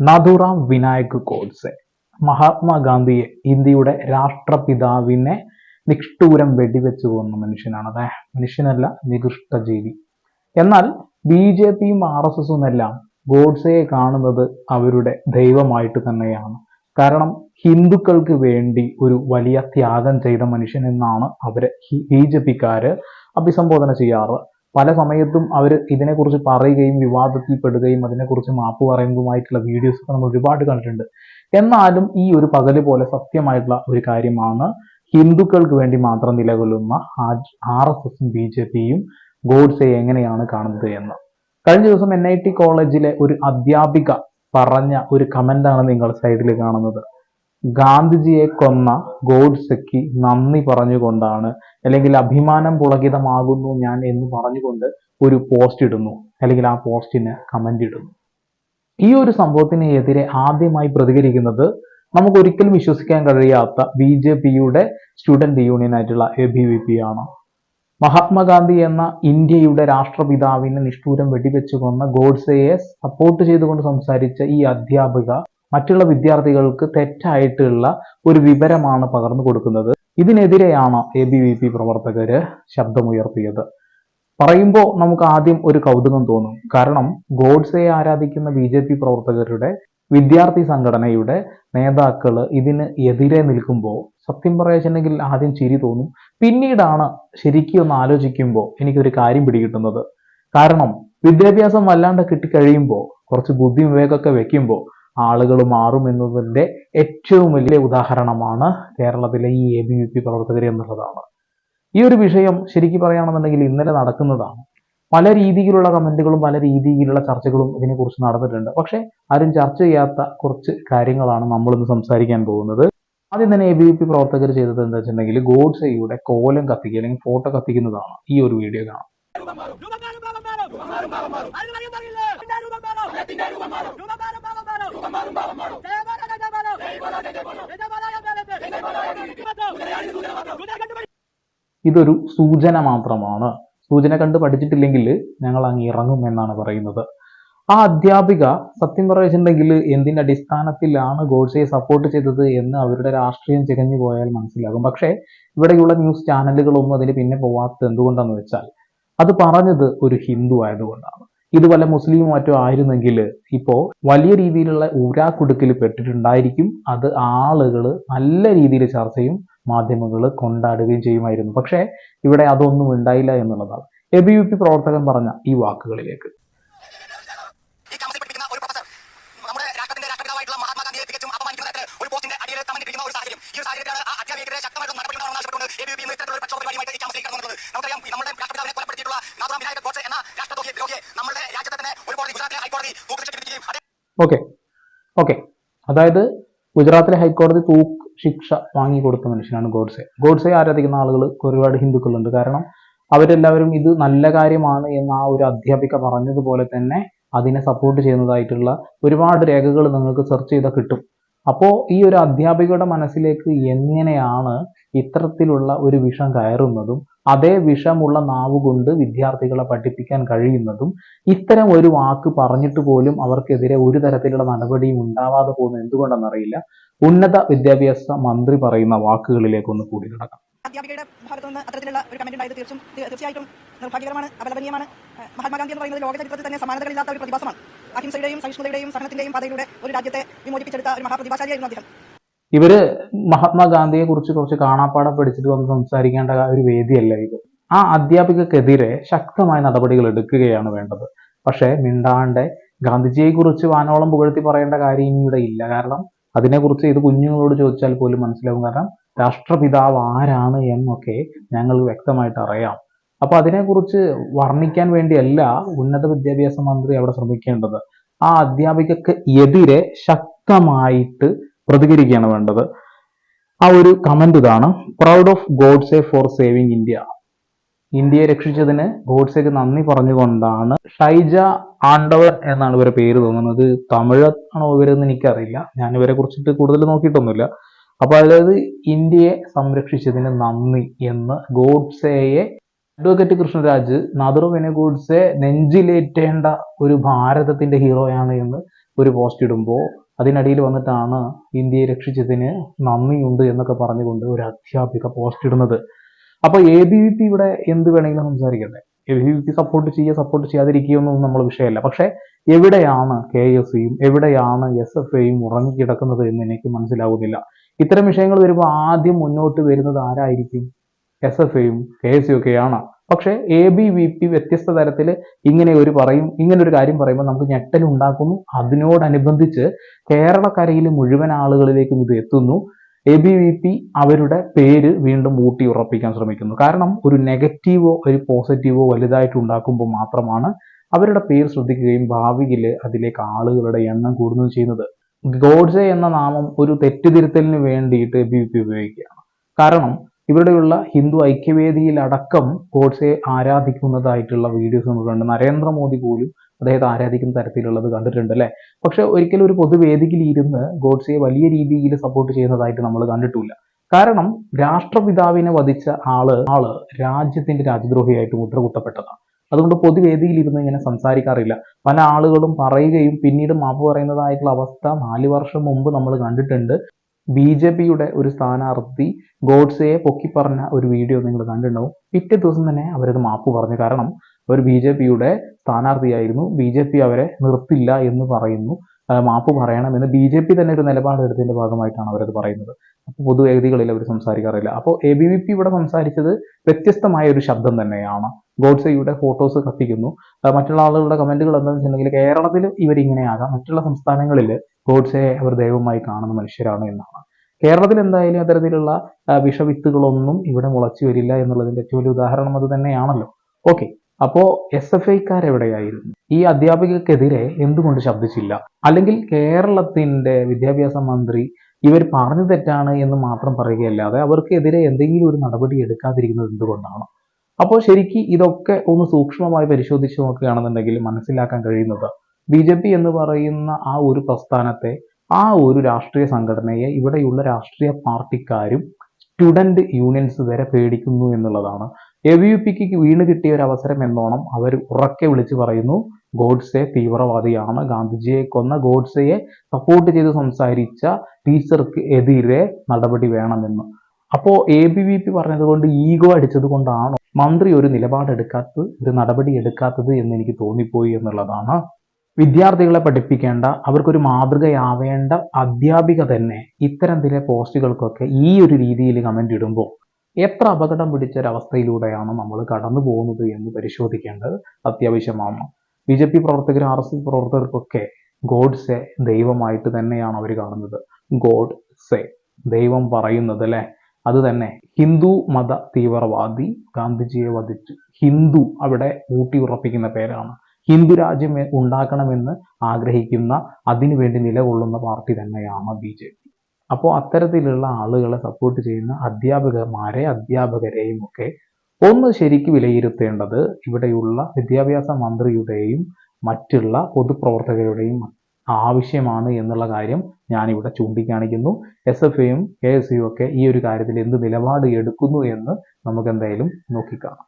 നാഥുറാം വിനായക് ഗോഡ്സെ മഹാത്മാഗാന്ധിയെ ഇന്ത്യയുടെ രാഷ്ട്രപിതാവിനെ നിഷ്ഠൂരം വെടിവെച്ച് കൊന്ന മനുഷ്യനാണ് അതെ മനുഷ്യനല്ല നികൃഷ്ടജീവി. എന്നാൽ ബി ജെ പിയും ആർ എസ് എസും എല്ലാം ഗോഡ്സയെ കാണുന്നത് അവരുടെ ദൈവമായിട്ട് തന്നെയാണ്. കാരണം ഹിന്ദുക്കൾക്ക് വേണ്ടി ഒരു വലിയ ത്യാഗം ചെയ്ത മനുഷ്യൻ എന്നാണ് അവരെ ബി ജെ പിക്കാര് അഭിസംബോധന ചെയ്യാറ്. പല സമയത്തും അവർ ഇതിനെക്കുറിച്ച് പറയുകയും വിവാദത്തിൽപ്പെടുകയും അതിനെക്കുറിച്ച് മാപ്പ് പറയുന്നതുമായിട്ടുള്ള വീഡിയോസ് ഒക്കെ നമ്മൾ ഒരുപാട് കണ്ടിട്ടുണ്ട്. എന്നാലും ഈ ഒരു പകൽ പോലെ സത്യമായിട്ടുള്ള ഒരു കാര്യമാണ് ഹിന്ദുക്കൾക്ക് വേണ്ടി മാത്രം നിലകൊള്ളുന്ന ആർ എസ് എസും ബി ജെ പിയും ഗോഡ്സെ എങ്ങനെയാണ് കാണുന്നത് എന്ന്. കഴിഞ്ഞ ദിവസം എൻ ഐ ടി കോളേജിലെ ഒരു അധ്യാപിക പറഞ്ഞ ഒരു കമന്റാണ് നിങ്ങൾ സൈഡിൽ കാണുന്നത്. ഗാന്ധിജിയെ കൊന്ന ഗോഡ്സെക്ക് നന്ദി പറഞ്ഞുകൊണ്ടാണ് അല്ലെങ്കിൽ അഭിമാനം പുളകിതമാകുന്നു ഞാൻ എന്ന് പറഞ്ഞുകൊണ്ട് ഒരു പോസ്റ്റ് ഇടുന്നു അല്ലെങ്കിൽ ആ പോസ്റ്റിന് കമന്റ് ഇടുന്നു. ഈ ഒരു സംഭവത്തിന് എതിരെ ആദ്യമായി പ്രതികരിക്കുന്നത് നമുക്ക് ഒരിക്കലും വിശ്വസിക്കാൻ കഴിയാത്ത ബി ജെ പിയുടെ സ്റ്റുഡന്റ് യൂണിയൻ ആയിട്ടുള്ള എ ബി വി പി ആണ്. മഹാത്മാഗാന്ധി എന്ന ഇന്ത്യയുടെ രാഷ്ട്രപിതാവിനെ നിഷ്ഠൂരം വെടിവെച്ചു കൊന്ന ഗോഡ്സെയെ സപ്പോർട്ട് ചെയ്തുകൊണ്ട് സംസാരിച്ച ഈ അധ്യാപിക മറ്റുള്ള വിദ്യാർത്ഥികൾക്ക് തെറ്റായിട്ടുള്ള ഒരു വിവരമാണ് പകർന്നു കൊടുക്കുന്നത്. ഇതിനെതിരെയാണ് എ ബി വി പി പ്രവർത്തകര് ശബ്ദമുയർത്തിയത്. പറയുമ്പോൾ നമുക്ക് ആദ്യം ഒരു കൗതുകം തോന്നും. കാരണം ഗോഡ്സയെ ആരാധിക്കുന്ന ബി ജെ പി പ്രവർത്തകരുടെ വിദ്യാർത്ഥി സംഘടനയുടെ നേതാക്കൾ ഇതിന് എതിരെ നിൽക്കുമ്പോൾ സത്യം പറയാച്ചെങ്കിൽ ആദ്യം ചിരി തോന്നും. പിന്നീടാണ് ശരിക്കും ഒന്ന് ആലോചിക്കുമ്പോൾ എനിക്കൊരു കാര്യം പിടികിട്ടുന്നത്. കാരണം വിദ്യാഭ്യാസം വല്ലാണ്ട് കിട്ടിക്കഴിയുമ്പോൾ കുറച്ച് ബുദ്ധി വിവേകമൊക്കെ വെക്കുമ്പോൾ ആളുകൾ മാറും എന്നതിന്റെ ഏറ്റവും വലിയ ഉദാഹരണമാണ് കേരളത്തിലെ ഈ എ ബി വി പി പ്രവർത്തകർ എന്നുള്ളതാണ്. ഈ ഒരു വിഷയം ശരിക്കും പറയുകയാണെന്നുണ്ടെങ്കിൽ ഇന്നലെ നടക്കുന്നതാണ്. പല രീതിയിലുള്ള കമന്റുകളും പല രീതിയിലുള്ള ചർച്ചകളും ഇതിനെക്കുറിച്ച് നടന്നിട്ടുണ്ട്. പക്ഷേ ആരും ചർച്ച ചെയ്യാത്ത കുറച്ച് കാര്യങ്ങളാണ് നമ്മളിന്ന് സംസാരിക്കാൻ പോകുന്നത്. ആദ്യം തന്നെ എ ബി പി പ്രവർത്തകർ ചെയ്തത് എന്താ വെച്ചിട്ടുണ്ടെങ്കിൽ ഗോഡ്സെയുടെ കോലം കത്തിക്കുക അല്ലെങ്കിൽ ഫോട്ടോ കത്തിക്കുന്നതാണ് ഈ ഒരു വീഡിയോ കാണാം. രൂപം മാറും രൂപം മാറും. ഇതൊരു സൂചന മാത്രമാണ്. സൂചന കണ്ട് പഠിച്ചിട്ടില്ലെങ്കിൽ ഞങ്ങൾ അങ്ങ് ഇറങ്ങും എന്നാണ് പറയുന്നത്. ആ അധ്യാപിക സത്യം പറയുന്നുണ്ടെങ്കിൽ എന്തിന്റെ അടിസ്ഥാനത്തിലാണ് ഗോഡ്സയെ സപ്പോർട്ട് ചെയ്തത് എന്ന് അവരുടെ രാഷ്ട്രീയം ചികഞ്ഞു പോയാൽ മനസ്സിലാകും. പക്ഷേ ഇവിടെയുള്ള ന്യൂസ് ചാനലുകളൊന്നും അതിന് പിന്നെ പോവാത്തത് എന്തുകൊണ്ടാന്ന് വെച്ചാൽ അത് പറഞ്ഞത് ഒരു ഹിന്ദു ആയതുകൊണ്ടാണ്. ഇത് വല്ല മുസ്ലിമും മറ്റോ ആയിരുന്നെങ്കിൽ ഇപ്പോ വലിയ രീതിയിലുള്ള ഊരാക്കുടുക്കിൽ പെട്ടിട്ടുണ്ടായിരിക്കും. അത് ആളുകൾ നല്ല രീതിയിൽ ചെയ്യും മാധ്യമങ്ങൾ കൊണ്ടാടുകയും ചെയ്യുമായിരുന്നു. പക്ഷേ ഇവിടെ അതൊന്നും ഉണ്ടായില്ല എന്നുള്ളതാണ്. എ ബി യു പി പ്രവർത്തകൻ പറഞ്ഞ ഈ വാക്കുകളിലേക്ക്. ഓക്കെ ഓക്കെ അതായത് ഗുജറാത്തിലെ ഹൈക്കോടതി തൂക്ക് ശിക്ഷ വാങ്ങിക്കൊടുത്ത മനുഷ്യനാണ് ഗോഡ്സെ. ഗോഡ്സെ ആരാധിക്കുന്ന ആളുകൾ ഒരുപാട് ഹിന്ദുക്കളുണ്ട്. കാരണം അവരെല്ലാവരും ഇത് നല്ല കാര്യമാണ് എന്ന് ആ ഒരു അധ്യാപിക പറഞ്ഞതുപോലെ തന്നെ അതിനെ സപ്പോർട്ട് ചെയ്യുന്നതായിട്ടുള്ള ഒരുപാട് രേഖകൾ നിങ്ങൾക്ക് സെർച്ച് ചെയ്താൽ കിട്ടും. അപ്പോൾ ഈ ഒരു അധ്യാപികയുടെ മനസ്സിലേക്ക് എങ്ങനെയാണ് ഇത്തരത്തിലുള്ള ഒരു വിഷം കയറുന്നതും അതേ വിഷമുള്ള നാവ് വിദ്യാർത്ഥികളെ പഠിപ്പിക്കാൻ കഴിയുന്നതും ഇത്തരം ഒരു വാക്ക് പറഞ്ഞിട്ട് പോലും അവർക്കെതിരെ ഒരു തരത്തിലുള്ള നടപടിയും ഉണ്ടാവാതെ പോകുന്നത് എന്തുകൊണ്ടെന്നറിയില്ല. ഉന്നത വിദ്യാഭ്യാസ മന്ത്രി പറയുന്ന വാക്കുകളിലേക്ക് ഒന്ന് കൂടി കിടക്കാം. അധ്യാപികയുടെ ഭാഗത്തു നിന്ന് അത്തരത്തിലുള്ള ഒരു കമന്റ് ഉണ്ടായത് തീർച്ചും തീർച്ചയായിട്ടും നിർഭാഗ്യകരമാണ് അപലപനീയമാണ്. മഹാത്മാഗാന്ധി എന്ന് പറയുന്നത് ലോക ചരിത്രത്തിൽ തന്നെ സമാനതകളില്ലാത്ത ഒരു പ്രതിഭാസമാണ്. അഹിംസയുടെയും സഹിഷ്ണുതയുടെയും സഹനത്തിന്റെയും പാതയിലൂടെ ഒരു രാജ്യത്തെ വിമോചിപ്പിച്ചെടുത്ത ഒരു മഹാപ്രതിഭാശാലിയായിരുന്നു അദ്ദേഹം. ഇവർ മഹാത്മാഗാന്ധിയെ കുറിച്ച് കുറച്ച് കാണാപ്പാടം പഠിച്ചിട്ട് വന്ന് സംസാരിക്കേണ്ട ഒരു വേദിയല്ല ഇത്? ആ അധ്യാപികക്കെതിരെ ശക്തമായ നടപടികൾ എടുക്കുകയാണ് വേണ്ടത്. പക്ഷേ മിണ്ടാണ്ടെ ഗാന്ധിജിയെ കുറിച്ച് വാനോളം പുകഴ്ത്തി പറയേണ്ട കാര്യം ഇനി ഇല്ല. കാരണം അതിനെക്കുറിച്ച് ഇത് കുഞ്ഞുങ്ങളോട് ചോദിച്ചാൽ പോലും മനസ്സിലാവും. കാരണം രാഷ്ട്രപിതാവ് ആരാണ് എന്നൊക്കെ ഞങ്ങൾ വ്യക്തമായിട്ട് അറിയാം. അപ്പൊ അതിനെക്കുറിച്ച് വർണിക്കാൻ വേണ്ടിയല്ല ഉന്നത വിദ്യാഭ്യാസ മന്ത്രി അവിടെ ശ്രമിക്കേണ്ടത്. ആ അധ്യാപികക്ക് എതിരെ ശക്തമായിട്ട് പ്രതികരിക്കുകയാണ് വേണ്ടത്. ആ ഒരു കമന്റ് ഇതാണ് proud of Godse for saving India ഇന്ത്യയെ രക്ഷിച്ചതിന് ഗോഡ്സേക്ക് നന്ദി പറഞ്ഞുകൊണ്ടാണ് ഷൈജ ആണ്ടവർ എന്നാണ് ഇവരെ പേര് തോന്നുന്നത്. തമിഴ് ആണോ ഇവരെന്ന് എനിക്കറിയില്ല. ഞാൻ ഇവരെ കുറിച്ചിട്ട് കൂടുതൽ നോക്കിയിട്ടൊന്നുമില്ല. അപ്പൊ അതായത് ഇന്ത്യയെ സംരക്ഷിച്ചതിന് നന്ദി എന്ന് ഗോഡ്സേയെ അഡ്വക്കേറ്റ് കൃഷ്ണരാജ് നാദർ വിനയ ഗോഡ്സെ നെഞ്ചിലേറ്റേണ്ട ഒരു ഭാരതത്തിന്റെ ഹീറോയാണ് എന്ന് ഒരു പോസ്റ്റ് ഇടുമ്പോൾ അതിനടിയിൽ വന്നിട്ടാണ് ഇന്ത്യയെ രക്ഷിച്ചതിന് നന്ദിയുണ്ട് എന്നൊക്കെ പറഞ്ഞുകൊണ്ട് ഒരു അധ്യാപിക പോസ്റ്റ് ഇടുന്നത്. അപ്പോൾ എ ബി വി പി ഇവിടെ എന്ത് വേണമെങ്കിലും സംസാരിക്കട്ടെ. A B V P support ചെയ്യുക സപ്പോർട്ട് ചെയ്യാതിരിക്കുകയൊന്നും നമ്മൾ വിഷയമല്ല. പക്ഷേ എവിടെയാണ് കെ എസ് സിയും എവിടെയാണ് എസ് എഫ് ഐയും ഉറങ്ങിക്കിടക്കുന്നത് എന്ന് എനിക്ക് മനസ്സിലാവുന്നില്ല. ഇത്തരം വിഷയങ്ങൾ വരുമ്പോൾ ആദ്യം മുന്നോട്ട് വരുന്നത് ആരായിരിക്കും? എസ് എഫ് ഐയും കെ എസ് സിയും ഒക്കെയാണ്. പക്ഷേ എ ബി വി പി വ്യത്യസ്ത തരത്തിൽ ഇങ്ങനെ ഒരു പറയും ഇങ്ങനെ ഒരു കാര്യം പറയുമ്പോൾ നമുക്ക് ഞെട്ടൽ ഉണ്ടാക്കുന്നു. അതിനോടനുബന്ധിച്ച് കേരളക്കരയിൽ മുഴുവൻ ആളുകളിലേക്കും ഇത് എത്തുന്നു. എ ബി വി പി അവരുടെ പേര് വീണ്ടും ഊട്ടി ഉറപ്പിക്കാൻ ശ്രമിക്കുന്നു. കാരണം ഒരു നെഗറ്റീവോ ഒരു പോസിറ്റീവോ വലുതായിട്ട് ഉണ്ടാക്കുമ്പോൾ മാത്രമാണ് അവരുടെ പേര് ശ്രദ്ധിക്കുകയും ഭാവിയിൽ അതിലേക്ക് ആളുകളുടെ എണ്ണം കൂടുകയും ചെയ്യുന്നത്. ഗോഡ്സെ എന്ന നാമം ഒരു തെറ്റിതിരുത്തലിന് വേണ്ടിയിട്ട് എ ബി വി പി ഉപയോഗിക്കുകയാണ്. കാരണം ഇവിടെയുള്ള ഹിന്ദു ഐക്യവേദിയിൽ അടക്കം ഗോഡ്സെ ആരാധിക്കുന്നതായിട്ടുള്ള വീഡിയോസ് നമുക്ക് കണ്ട് നരേന്ദ്രമോദി പോലും അദ്ദേഹത്തെ ആരാധിക്കുന്ന തരത്തിലുള്ളത് കണ്ടിട്ടുണ്ട് അല്ലേ? പക്ഷെ ഒരിക്കലും ഒരു പൊതുവേദിയിൽ ഇരുന്ന് ഗോഡ്സെയെ വലിയ രീതിയിൽ സപ്പോർട്ട് ചെയ്യുന്നതായിട്ട് നമ്മൾ കണ്ടിട്ടില്ല. കാരണം രാഷ്ട്രപിതാവിനെ വധിച്ച ആൾ ആൾ രാജ്യത്തിന്റെ രാജ്യദ്രോഹിയായിട്ട് മുദ്ര കുത്തപ്പെട്ടതാണ് അതുകൊണ്ട് പൊതുവേദിയിൽ ഇരുന്ന് ഇങ്ങനെ സംസാരിക്കാറില്ല. പല ആളുകളും പറയുകയും പിന്നീട് മാപ്പ് പറയുന്നതായിട്ടുള്ള അവസ്ഥ നാല് വർഷം മുമ്പ് നമ്മൾ കണ്ടിട്ടുണ്ട്. ബി ജെ പിയുടെ ഒരു സ്ഥാനാർത്ഥി ഗോഡ്സയെ പൊക്കി പറഞ്ഞ ഒരു വീഡിയോ നിങ്ങൾ കണ്ടിട്ടുണ്ടാവും. പിറ്റേ ദിവസം തന്നെ അവരത് മാപ്പ് പറഞ്ഞു. കാരണം അവർ ബി ജെ പിയുടെ സ്ഥാനാർത്ഥിയായിരുന്നു. ബി ജെ പി അവരെ നിർത്തില്ല എന്ന് പറയുന്നു. മാപ്പ് പറയണമെന്ന് ബി ജെ പി തന്നെ ഒരു നിലപാടെടുത്തതിന്റെ ഭാഗമായിട്ടാണ് അവരത് പറയുന്നത്. അപ്പോൾ പൊതുവേദികളിൽ അവർ സംസാരിക്കാറില്ല. അപ്പോൾ എ ബി വി പി ഇവിടെ സംസാരിച്ചത് വ്യത്യസ്തമായ ഒരു ശബ്ദം തന്നെയാണ്. ഗോഡ്സെയുടെ ഫോട്ടോസ് കത്തിക്കുന്നു. മറ്റുള്ള ആളുകളുടെ കമന്റുകൾ എന്താണെന്ന് വെച്ചിട്ടുണ്ടെങ്കിൽ കേരളത്തിൽ ഇവരിങ്ങനെയാകാം. മറ്റുള്ള സംസ്ഥാനങ്ങളിൽ ഗോഡ്സെയെ അവർ ദൈവമായി കാണുന്ന മനുഷ്യരാണ് എന്നാണ്. കേരളത്തിൽ എന്തായാലും അത്തരത്തിലുള്ള വിഷവിത്തുകളൊന്നും ഇവിടെ മുളച്ചു വരില്ല എന്നുള്ളതിന്റെ ഏറ്റവും വലിയ ഉദാഹരണം അത് തന്നെയാണല്ലോ. ഓക്കെ അപ്പോ എസ് എഫ് ഐക്കാർ എവിടെയായിരുന്നു ഈ അധ്യാപികക്കെതിരെ എന്തുകൊണ്ട് ശബ്ദിച്ചില്ല? അല്ലെങ്കിൽ കേരളത്തിന്റെ വിദ്യാഭ്യാസ മന്ത്രി ഇവർ പറഞ്ഞു തെറ്റാണ് എന്ന് മാത്രം പറയുകയല്ലാതെ അവർക്കെതിരെ എന്തെങ്കിലും ഒരു നടപടി എടുക്കാതിരിക്കുന്നത് എന്തുകൊണ്ടാണ്? അപ്പോൾ ശരിക്കും ഇതൊക്കെ ഒന്ന് സൂക്ഷ്മമായി പരിശോധിച്ച് നോക്കുകയാണെന്നുണ്ടെങ്കിൽ മനസ്സിലാക്കാൻ കഴിയുന്നത് ബി ജെ പി എന്ന് പറയുന്ന ആ ഒരു പ്രസ്ഥാനത്തെ ആ ഒരു രാഷ്ട്രീയ സംഘടനയെ ഇവിടെയുള്ള രാഷ്ട്രീയ പാർട്ടിക്കാരും സ്റ്റുഡന്റ് യൂണിയൻസ് വരെ പേടിക്കുന്നു എന്നുള്ളതാണ്. എ വി യു പിക്ക് വീണ് കിട്ടിയ ഒരു അവസരം എന്നോണം അവർ ഉറക്കെ വിളിച്ചു പറയുന്നു ഗോഡ്സെ തീവ്രവാദിയാണ്. ഗാന്ധിജിയെ കൊന്ന ഗോഡ്സെയെ സപ്പോർട്ട് ചെയ്ത് സംസാരിച്ച ടീച്ചർക്ക് എതിരെ നടപടി വേണമെന്ന്. അപ്പോൾ എ ബി വി പി പറഞ്ഞതുകൊണ്ട് ഈഗോ അടിച്ചത് കൊണ്ടാണോ മന്ത്രി ഒരു നിലപാടെടുക്കാത്തത് ഒരു നടപടി എടുക്കാത്തത് എന്ന് എനിക്ക് തോന്നിപ്പോയി എന്നുള്ളതാണ്. വിദ്യാർത്ഥികളെ പഠിപ്പിക്കേണ്ട അവർക്കൊരു മാതൃകയാവേണ്ട അധ്യാപിക തന്നെ ഇത്തരത്തിലെ പോസ്റ്റുകൾക്കൊക്കെ ഈ ഒരു രീതിയിൽ കമന്റ് ഇടുമ്പോൾ എത്ര അപകടം പിടിച്ച ഒരവസ്ഥയിലൂടെയാണ് നമ്മൾ കടന്നു പോകുന്നത് എന്ന് പരിശോധിക്കേണ്ടത് അത്യാവശ്യമാണ്. ബി ജെ പി പ്രവർത്തകർ ആർ എസ് എസ് പ്രവർത്തകർക്കൊക്കെ ഗോഡ്സെ ദൈവമായിട്ട് തന്നെയാണ് അവർ കാണുന്നത്. ഗോഡ് സെ ദൈവം പറയുന്നത് അല്ലെ? അത് തന്നെ ഹിന്ദു മത തീവ്രവാദി ഗാന്ധിജിയെ വധിച്ചു ഹിന്ദു അവിടെ ഊട്ടി ഉറപ്പിക്കുന്ന പേരാണ്. ഹിന്ദു രാജ്യം ഉണ്ടാക്കണമെന്ന് ആഗ്രഹിക്കുന്ന അതിനുവേണ്ടി നിലകൊള്ളുന്ന പാർട്ടി തന്നെയാണ് ബി ജെ പി. അപ്പോൾ അത്തരത്തിലുള്ള ആളുകളെ സപ്പോർട്ട് ചെയ്യുന്ന അധ്യാപകന്മാരെ അധ്യാപകരെയും ഒക്കെ ഒന്ന് ശരിക്ക് വിലയിരുത്തേണ്ടത് ഇവിടെയുള്ള വിദ്യാഭ്യാസ മന്ത്രിയുടെയും മറ്റുള്ള പൊതുപ്രവർത്തകരുടെയും ആവശ്യമാണ് എന്നുള്ള കാര്യം ഞാനിവിടെ ചൂണ്ടിക്കാണിക്കുന്നു. എസ് എഫ് ഐയും കെ എസ് യു ഒക്കെ ഈ ഒരു കാര്യത്തിൽ എന്ത് നിലപാട് എടുക്കുന്നു എന്ന് നമുക്ക് എന്തായാലും നോക്കിക്കാണാം.